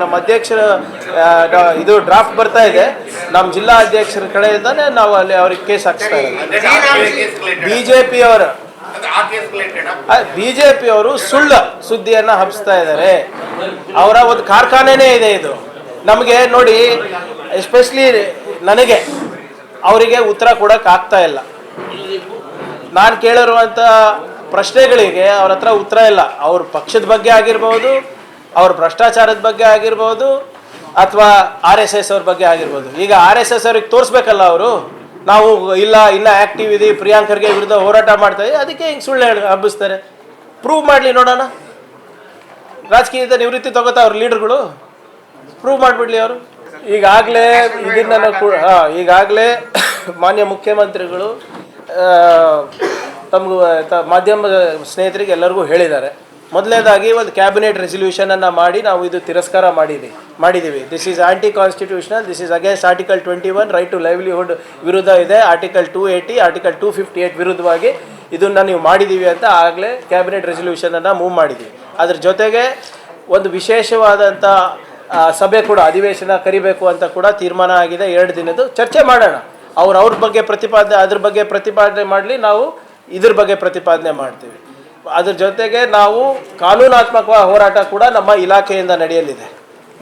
ನಮ್ಮ ಅಧ್ಯಕ್ಷರ ಇದು ಡ್ರಾಫ್ಟ್ ಬರ್ತಾ ಇದೆ. ನಮ್ಮ ಜಿಲ್ಲಾ ಅಧ್ಯಕ್ಷರ ಕಡೆಯಿಂದಾನೆ ನಾವು ಅಲ್ಲಿ ಅವ್ರಿಗೆ ಕೇಸ್ ಹಾಕ್ಸ್ತಾ ಇದ್ದೀವಿ ಬಿಜೆಪಿ ಅವರ ಸುಳ್ಳು ಸುದ್ದಿಯನ್ನ ಹಬ್ಸ್ತಾ ಇದ್ದಾರೆ. ಅವರ ಒಂದು ಕಾರ್ಖಾನೆನೇ ಇದೆ ಇದು. ನಮಗೆ ನೋಡಿ ಎಸ್ಪೆಷಲಿ ನನಗೆ ಅವರಿಗೆ ಉತ್ತರ ಕೊಡಕ್ ಆಗ್ತಾ ಇಲ್ಲ. ನಾನು ಕೇಳಿರುವಂಥ ಪ್ರಶ್ನೆಗಳಿಗೆ ಅವ್ರ ಹತ್ರ ಉತ್ತರ ಇಲ್ಲ. ಅವ್ರ ಪಕ್ಷದ ಬಗ್ಗೆ ಆಗಿರ್ಬೋದು ಅವ್ರ ಭ್ರಷ್ಟಾಚಾರದ ಬಗ್ಗೆ ಆಗಿರ್ಬೋದು ಅಥವಾ ಆರ್ ಎಸ್ ಎಸ್ ಅವ್ರ ಬಗ್ಗೆ ಆಗಿರ್ಬೋದು. ಈಗ ಆರ್ ಎಸ್ ಎಸ್ ಅವ್ರಿಗೆ ತೋರಿಸ್ಬೇಕಲ್ಲ ಅವರು? ನಾವು ಇಲ್ಲ ಇನ್ನ ಆಕ್ಟಿವ್ ಇದೀವಿ, ಪ್ರಿಯಾಂಕರ್ಗೆ ವಿರುದ್ಧ ಹೋರಾಟ ಮಾಡ್ತಾ ಇದೀವಿ, ಅದಕ್ಕೆ ಹಿಂಗೆ ಸುಳ್ಳು ಹೇಳಿ ಹಬ್ಬಿಸ್ತಾರೆ. ಪ್ರೂವ್ ಮಾಡಲಿ ನೋಡೋಣ. ರಾಜಕೀಯದ ನಿವೃತ್ತಿ ತಗೋತಾ ಅವ್ರ ಲೀಡರ್ಗಳು? ಪ್ರೂವ್ ಮಾಡಿಬಿಡ್ಲಿ ಅವರು. ಈಗಾಗಲೇ ಇದನ್ನ ಕೂಡ ಹಾಂ, ಈಗಾಗಲೇ ಮಾನ್ಯ ಮುಖ್ಯಮಂತ್ರಿಗಳು ತಮ್ಗೂ ಮಾಧ್ಯಮ ಸ್ನೇಹಿತರಿಗೆ ಎಲ್ಲರಿಗೂ ಹೇಳಿದ್ದಾರೆ. ಮೊದಲನೇದಾಗಿ ಒಂದು ಕ್ಯಾಬಿನೆಟ್ ರೆಸಲ್ಯೂಷನನ್ನು ಮಾಡಿ ನಾವು ಇದು ತಿರಸ್ಕಾರ ಮಾಡಿದೆ ಮಾಡಿದ್ದೀವಿ this is anti constitutional this is against article twenty one right to livelihood ವಿರುದ್ಧ ಇದೆ. Article two eighty article two fifty eight ವಿರುದ್ಧವಾಗಿ ಇದನ್ನ ನೀವು ಮಾಡಿದ್ದೀವಿ ಅಂತ ಆಗಲೇ ಕ್ಯಾಬಿನೆಟ್ ರೆಸಲ್ಯೂಷನನ್ನು ಮೂವ್ ಮಾಡಿದ್ದೀವಿ ಅದ್ರ ಜೊತೆಗೆ ಒಂದು ವಿಶೇಷವಾದಂಥ ಸಭೆ ಕೂಡ, ಅಧಿವೇಶನ ಕರಿಬೇಕು ಅಂತ ಕೂಡ ತೀರ್ಮಾನ ಆಗಿದೆ. ಎರಡು ದಿನದ್ದು ಚರ್ಚೆ ಮಾಡೋಣ. ಅವ್ರು ಅವ್ರ ಬಗ್ಗೆ ಪ್ರತಿಪಾದನೆ ಅದ್ರ ಬಗ್ಗೆ ಪ್ರತಿಪಾದನೆ ಮಾಡಲಿ, ನಾವು ಇದ್ರ ಬಗ್ಗೆ ಪ್ರತಿಪಾದನೆ ಮಾಡ್ತೀವಿ. ಅದ್ರ ಜೊತೆಗೆ ನಾವು ಕಾನೂನಾತ್ಮಕ ಹೋರಾಟ ಕೂಡ ನಮ್ಮ ಇಲಾಖೆಯಿಂದ ನಡೆಯಲಿದೆ.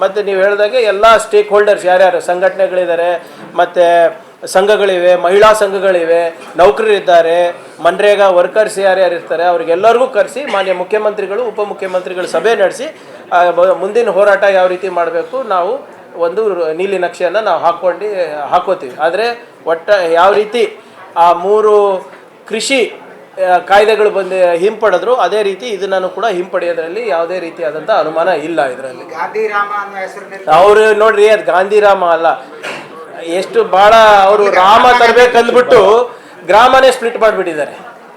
ಮತ್ತು ನೀವು ಹೇಳಿದಾಗೆ ಎಲ್ಲ ಸ್ಟೇಕ್ ಹೋಲ್ಡರ್ಸ್ ಯಾರ್ಯಾರು ಸಂಘಟನೆಗಳಿದ್ದಾರೆ, ಮತ್ತು ಸಂಘಗಳಿವೆ, ಮಹಿಳಾ ಸಂಘಗಳಿವೆ, ನೌಕರರಿದ್ದಾರೆ, ಮನ್ರೇಗಾ ವರ್ಕರ್ಸ್ ಯಾರ್ಯಾರು ಇರ್ತಾರೆ, ಅವ್ರಿಗೆಲ್ಲರಿಗೂ ಕರೆಸಿ ಮಾನ್ಯ ಮುಖ್ಯಮಂತ್ರಿಗಳು, ಉಪಮುಖ್ಯಮಂತ್ರಿಗಳು ಸಭೆ ನಡೆಸಿ ಮುಂದಿನ ಹೋರಾಟ ಯಾವ ರೀತಿ ಮಾಡಬೇಕು ನಾವು ಒಂದು ನೀಲಿ ನಕ್ಷೆಯನ್ನು ನಾವು ಹಾಕ್ಕೊಂಡು, ಹಾಕೋತೀವಿ. ಆದರೆ ಒಟ್ಟ ಯಾವ ರೀತಿ ಆ ಮೂರು ಕೃಷಿ ಕಾಯ್ದೆಗಳು ಬಂದು ಹಿಂಪಡೆದ್ರು. ಅದೇ ರೀತಿ ಇದನ್ನು ಕೂಡ ಹಿಂಪಡೆಯೋದ್ರಲ್ಲಿ ಯಾವುದೇ ರೀತಿಯಾದಂಥ ಅನುಮಾನ ಇಲ್ಲ ಇದರಲ್ಲಿ. ಗಾಂಧಿರಾಮ ಅನ್ನೋ ಹೆಸರಿನಲ್ಲಿ ಅವರು ನೋಡ್ರಿ ಅದು ಗಾಂಧಿರಾಮ ಅಲ್ಲ. ಎಷ್ಟು ಭಾಳ ಅವರು ರಾಮ ತರಬೇಕಂದ್ಬಿಟ್ಟು ಗ್ರಾಮನೇ ಸ್ಪ್ಲಿಟ್ ಮಾಡಿಬಿಟ್ಟಿದ್ದಾರೆ.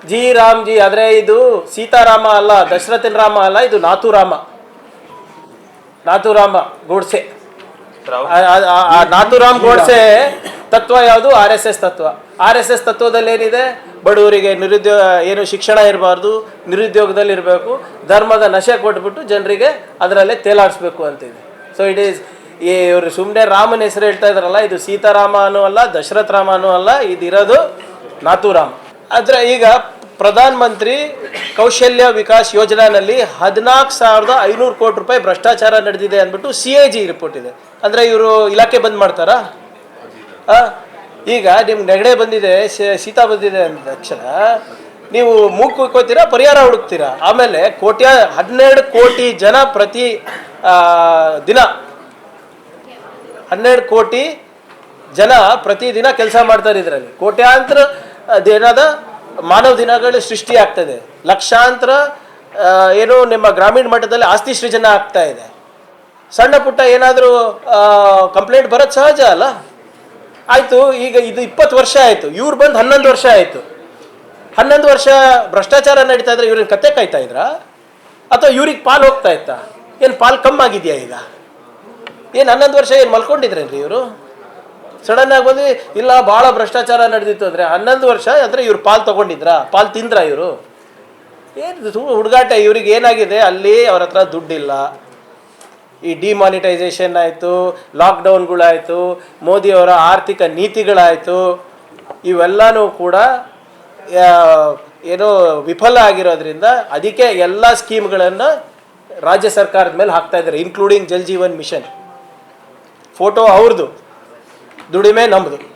ಜಿ ರಾಮ್ ಜಿ ಆದರೆ ಇದು ಸೀತಾರಾಮ ಅಲ್ಲ ದಶರಥನ್ ರಾಮ ಅಲ್ಲ ಇದು ನಾಥುರಾಮ. ನಾಥುರಾಮ ಗೋಡ್ಸೆ. ನಾಥುರಾಮ್ ಗೋಡ್ಸೆ ತತ್ವ ಯಾವುದು? ಆರ್ ಎಸ್ ಎಸ್ ತತ್ವ. ಆರ್ ಎಸ್ ಎಸ್ ತತ್ವದಲ್ಲಿ ಏನಿದೆ ಬಡವರಿಗೆ ನಿರುದ್ಯೋಗ ಏನು ಶಿಕ್ಷಣ ಇರಬಾರ್ದು ನಿರುದ್ಯೋಗದಲ್ಲಿ ಇರಬೇಕು ಧರ್ಮದ ನಶೆ ಕೊಟ್ಬಿಟ್ಟು ಜನರಿಗೆ ಅದರಲ್ಲೇ ತೇಲಾಡಿಸ್ಬೇಕು ಅಂತಿದೆ. ಸೊ ಇಟ್ ಈಸ್ ಈ ಇವರು ಸುಮ್ಮನೆ ರಾಮನ ಹೆಸರು ಹೇಳ್ತಾ ಇದ್ರಲ್ಲ, ಇದು ಸೀತಾರಾಮನೂ ಅಲ್ಲ, ದಶರಥ ರಾಮನೂ ಅಲ್ಲ, ಇದಿರೋದು ನಾಥುರಾಮ್. ಆದರೆ ಈಗ ಪ್ರಧಾನ ಮಂತ್ರಿ ಕೌಶಲ್ಯ ವಿಕಾಸ್ ಯೋಜನೆಯಲ್ಲಿ ಹದಿನಾಲ್ಕು ಸಾವಿರದ ಐನೂರು ಕೋಟಿ ರೂಪಾಯಿ ಭ್ರಷ್ಟಾಚಾರ ನಡೆದಿದೆ ಅಂದ್ಬಿಟ್ಟು ಸಿ ಎ ಜಿ ರಿಪೋರ್ಟ್ ಇದೆ. ಅಂದರೆ ಇವರು ಇಲಾಖೆ ಬಂದ್ ಮಾಡ್ತಾರಾ? ಈಗ ನಿಮ್ಗೆ ನೆಗಡೆ ಬಂದಿದೆ ಶೀತ ಬಂದಿದೆ ಅಂದ ತಕ್ಷಣ ನೀವು ಮೂಗು ಕುಯ್ಕೋತೀರಾ ಪರಿಹಾರ ಹುಡುಕ್ತೀರಾ? ಆಮೇಲೆ ಕೋಟ್ಯ, ಹನ್ನೆರಡು ಕೋಟಿ ಜನ ಪ್ರತಿ ದಿನ, ಹನ್ನೆರಡು ಕೋಟಿ ಜನ ಪ್ರತಿದಿನ ಕೆಲಸ ಮಾಡ್ತಾರೆ ಇದರಲ್ಲಿ. ಕೋಟ್ಯಾಂತರ ದಿನದ ಮಾನವ ದಿನಗಳು ಸೃಷ್ಟಿ ಆಗ್ತದೆ. ಲಕ್ಷಾಂತರ ಏನು ನಿಮ್ಮ ಗ್ರಾಮೀಣ ಮಟ್ಟದಲ್ಲಿ ಆಸ್ತಿ ಸೃಜನ ಆಗ್ತಾ ಇದೆ. ಸಣ್ಣ ಪುಟ್ಟ ಏನಾದರೂ ಕಂಪ್ಲೇಂಟ್ ಬರೋದು ಸಹಜ ಅಲ್ಲ? ಆಯಿತು, ಈಗ ಇದು ಇಪ್ಪತ್ತು ವರ್ಷ ಆಯಿತು. ಇವ್ರು ಬಂದು ಹನ್ನೊಂದು ವರ್ಷ ಆಯಿತು. ಹನ್ನೊಂದು ವರ್ಷ ಭ್ರಷ್ಟಾಚಾರ ನಡೀತಾ ಇದ್ರೆ ಇವ್ರಿಗೆ ಕತೆ ಕಾಯ್ತಾ ಇದ್ರಾ? ಅಥವಾ ಇವ್ರಿಗೆ ಪಾಲು ಹೋಗ್ತಾ ಇತ್ತಾ? ಏನು ಪಾಲು ಕಮ್ಮಾಗಿದೆಯಾ ಈಗ? ಏನು ಹನ್ನೊಂದು ವರ್ಷ ಏನು ಮಲ್ಕೊಂಡಿದ್ರೇನ್ರಿ ಇವರು? ಸಡನ್ ಆಗಿ ಬಂದು ಇಲ್ಲ, ಭಾಳ ಭ್ರಷ್ಟಾಚಾರ ನಡೆದಿತ್ತು ಅಂದರೆ ಹನ್ನೊಂದು ವರ್ಷ ಅಂದರೆ ಇವ್ರು ಪಾಲ್ ತಗೊಂಡಿದ್ರಾ? ಪಾಲ್ ತಿಂದ್ರಾ ಇವರು? ಏನು ಹುಡುಗಾಟ, ಇವ್ರಿಗೆ ಏನಾಗಿದೆ? ಅಲ್ಲಿ ಅವ್ರ ಹತ್ರ ದುಡ್ಡಿಲ್ಲ. ಈ ಡಿಮಾನಿಟೈಸೇಷನ್ ಆಯಿತು ಲಾಕ್ಡೌನ್ಗಳಾಯಿತು ಮೋದಿಯವರ ಆರ್ಥಿಕ ನೀತಿಗಳಾಯಿತು, ಇವೆಲ್ಲನೂ ಕೂಡ ಏನು ಏನೋ ವಿಫಲ ಆಗಿರೋದ್ರಿಂದ ಅದಕ್ಕೆ ಎಲ್ಲ ಸ್ಕೀಮ್ಗಳನ್ನು ರಾಜ್ಯ ಸರ್ಕಾರದ ಮೇಲೆ ಹಾಕ್ತಾ ಇದ್ದಾರೆ including Jal Jeevan mission. Photo ಅವ್ರದ್ದು ದುಡಿಮೆ ನಮ್ಮದು